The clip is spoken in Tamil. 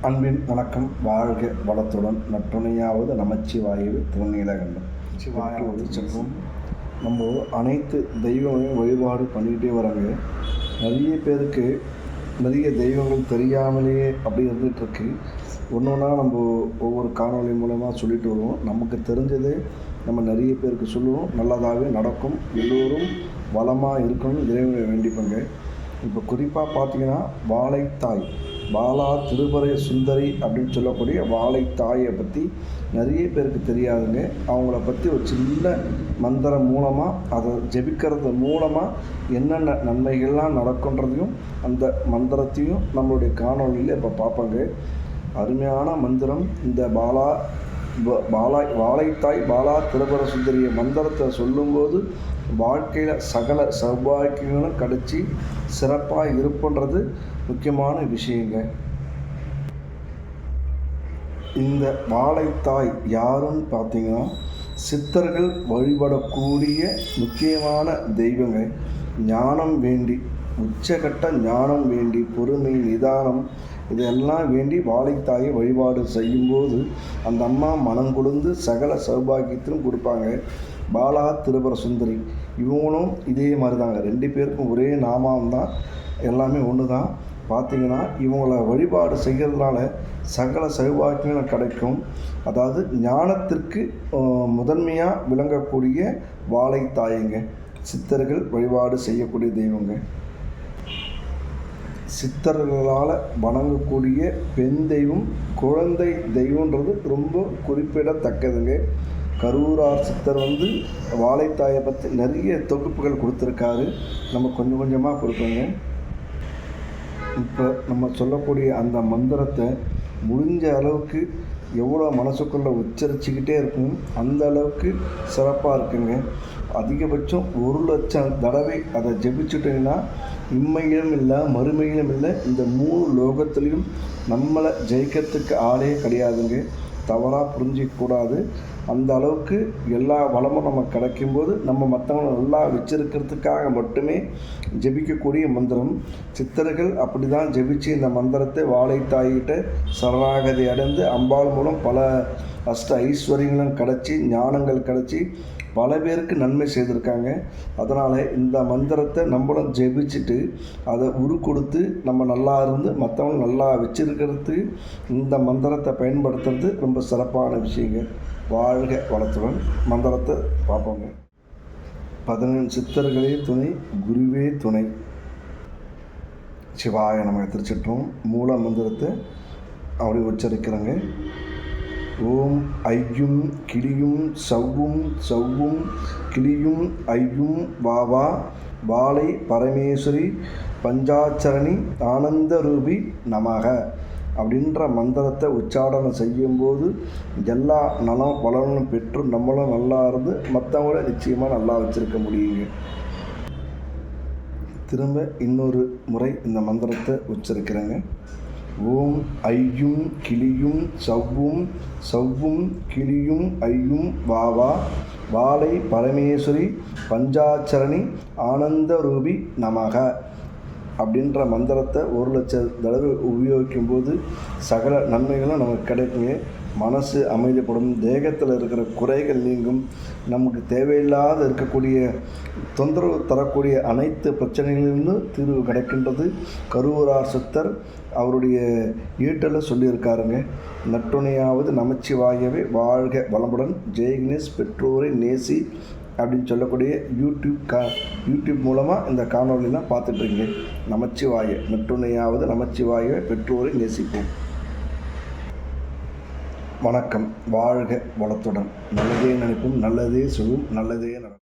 அன்பின் வணக்கம். வாழ்க வளத்துடன். நற்றுணையாவது நமச்சிவாயு திருநீலகண்டம் சிவாயாவது செல்வம். நம்ம அனைத்து தெய்வங்களையும் வழிபாடு பண்ணிக்கிட்டே வராங்க. நிறைய பேருக்கு நிறைய தெய்வங்கள் தெரியாமலேயே அப்படி இருந்துகிட்ருக்கு. ஒன்று ஒன்றா நம்ம ஒவ்வொரு காணொளி மூலமாக சொல்லிட்டு வருவோம். நமக்கு தெரிஞ்சதை நம்ம நிறைய பேருக்கு சொல்லுவோம். நல்லதாகவே நடக்கும். எல்லோரும் வளமாக இருக்கணும்னு இறைவனை வேண்டிப்பங்க. இப்போ குறிப்பாக பார்த்தீங்கன்னா வாழைத்தாய். பாலா திருமறை சுந்தரி அப்படின்னு சொல்லக்கூடிய வாழை தாயை பற்றி நிறைய பேருக்கு தெரியாதுங்க. அவங்கள பற்றி ஒரு சின்ன மந்திரம் மூலமாக அதை ஜெபிக்கிறது மூலமாக என்னென்ன நன்மைகள்லாம் நடக்குன்றதையும் அந்த மந்திரத்தையும் நம்மளுடைய காணொலியில் இப்போ பார்ப்பாங்க. அருமையான மந்திரம் இந்த பாலா பாலா வாழைத்தாய் பாலா திரபர சுந்தரிய மந்திரத்தை சொல்லும்போது வாழ்க்கையில் சகல சௌபாக்கியங்களும் கிடச்சி சிறப்பாக இருப்புன்றது முக்கியமான விஷயங்க. இந்த வாழைத்தாய் யாருன்னு பார்த்தீங்கன்னா சித்தர்கள் வழிபடக்கூடிய முக்கியமான தெய்வங்க. ஞானம் வேண்டி உச்சகட்ட ஞானம் வேண்டி பொறுமை நிதானம் இதெல்லாம் வேண்டி வாழைத்தாயை வழிபாடு செய்யும்போது அந்த அம்மா மனம் கொடுந்து சகல சௌபாகியத்திலும் கொடுப்பாங்க. பாலா திருபர சுந்தரி. இவங்களும் இதே மாதிரி தாங்க ரெண்டு பேருக்கும் ஒரே நாமம் தான் எல்லாமே ஒன்று தான் பார்த்தீங்கன்னா இவங்கள வழிபாடு செய்கிறதுனால சகல சௌபாக்கியங்களும் கிடைக்கும். அதாவது ஞானத்திற்கு முதன்மையாக விளங்கக்கூடிய வாழைத்தாயங்க சித்தர்கள் வழிபாடு செய்யக்கூடிய தெய்வங்க. சித்தர்களால் வணங்கக்கூடிய பெண் தெய்வம் குழந்தை தெய்வன்றது ரொம்ப குறிப்பிடத்தக்கதுங்க. கரூரார் சித்தர் வந்து வாழைத்தாயை பற்றி நிறைய தொகுப்புகள் கொடுத்துருக்காரு. நம்ம கொஞ்சம் கொஞ்சமாக கொடுப்போங்க. இப்போ நம்ம சொல்லக்கூடிய அந்த மந்திரத்தை முடிஞ்ச அளவுக்கு எவ்வளோ மனசுக்குள்ளே உச்சரிச்சுக்கிட்டே இருக்கும் அந்த அளவுக்கு சிறப்பாக இருக்குங்க. அதிகபட்சம் ஒரு லட்சம் தடவை அதை ஜெபிச்சுட்டிங்கன்னா இம்மையிலும் இல்லை மறுமையிலும் இல்லை இந்த மூணு லோகத்திலையும் நம்மளை ஜெயிக்கிறதுக்கு ஆளே கிடையாதுங்க. தவறாக புரிஞ்சிக்கூடாது. அந்த அளவுக்கு எல்லா வளமும் நமக்கு கிடைக்கும்போது நம்ம மற்றவங்களை நல்லா வச்சிருக்கிறதுக்காக மட்டுமே ஜெபிக்கக்கூடிய மந்திரம். சித்தர்கள் அப்படி தான் ஜெபிச்சு இந்த மந்திரத்தை வாழை தாயிட்ட சரணாகதி அடைந்து அம்பாள் மூலம் பல அஷ்ட ஐஸ்வர்யங்களும் கிடச்சி ஞானங்கள் கிடச்சி பல பேருக்கு நன்மை செய்திருக்காங்க. அதனால் இந்த மந்திரத்தை நம்மளும் ஜெபிச்சுட்டு அதை உரு கொடுத்து நம்ம நல்லா இருந்து மற்றவங்க நல்லா வச்சிருக்கிறது இந்த மந்திரத்தை பயன்படுத்துறது ரொம்ப சிறப்பான விஷயங்க. வாழ்க வளத்துடன் மந்திரத்தை பார்ப்போங்க. பதினெண்டு சித்தர்களே துணை குருவே துணை. சிவாய நம்ம திருச்சிட்டோம் மூல மந்திரத்தை அப்படி உச்சரிக்கிறோங்க. ஓம் ஐயும் கிளியும் சவ்வும் சவ்வும் கிளியும் ஐயும் வாவா பாலை பரமேஸ்வரி பஞ்சாச்சரணி ஆனந்த ரூபி நமக. அப்படின்ற மந்திரத்தை உச்சாரணம் செய்யும்போது எல்லா நலம் வளனும் பெற்று நம்மளும் நல்லா இருந்து மற்றவங்கள நிச்சயமாக நல்லா வச்சுருக்க முடியுங்க. திரும்ப இன்னொரு முறை இந்த மந்திரத்தை உச்சரிக்கிறேங்க. ஓம் ஐயும் கிளியும் சவ்வும் சவ்வும் கிளியும் ஐயும் வாவா வாளை பரமேஸ்வரி பஞ்சாச்சரணி ஆனந்த ரூபி நமக. அப்படின்ற மந்திரத்தை ஒரு லட்ச தடவை உபயோகிக்கும்போது சகல நன்மைகளும் நமக்கு கிடைக்குங்க மனசு அமைதிப்படும். தேகத்தில் இருக்கிற குறைகள் நீங்கும். நமக்கு தேவையில்லாத இருக்கக்கூடிய தொந்தரவு தரக்கூடிய அனைத்து பிரச்சனைகளிலிருந்து தீர்வு கிடைக்கின்றது. கருவூரார் சித்தர் அவருடைய ஈட்டில் சொல்லியிருக்காருங்க. நட்டுணையாவது நமச்சிவாயவே வாழ்க வளமுடன். ஜெயகணேஷ் பெற்றோரை நேசி. அப்படின்னு சொல்லக்கூடிய யூடியூப் கா யூடியூப் மூலமாக இந்த காணொலிலாம் பார்த்துட்ருக்கீங்க. நமச்சிவாய நட்டுணையாவது நமச்சிவாயவே பெற்றோரை நேசிப்போம். வணக்கம். வாழ்க வளத்துடன். நல்லதே நினைப்போம் நல்லதே சொல்லும் நல்லதே நடக்கும்.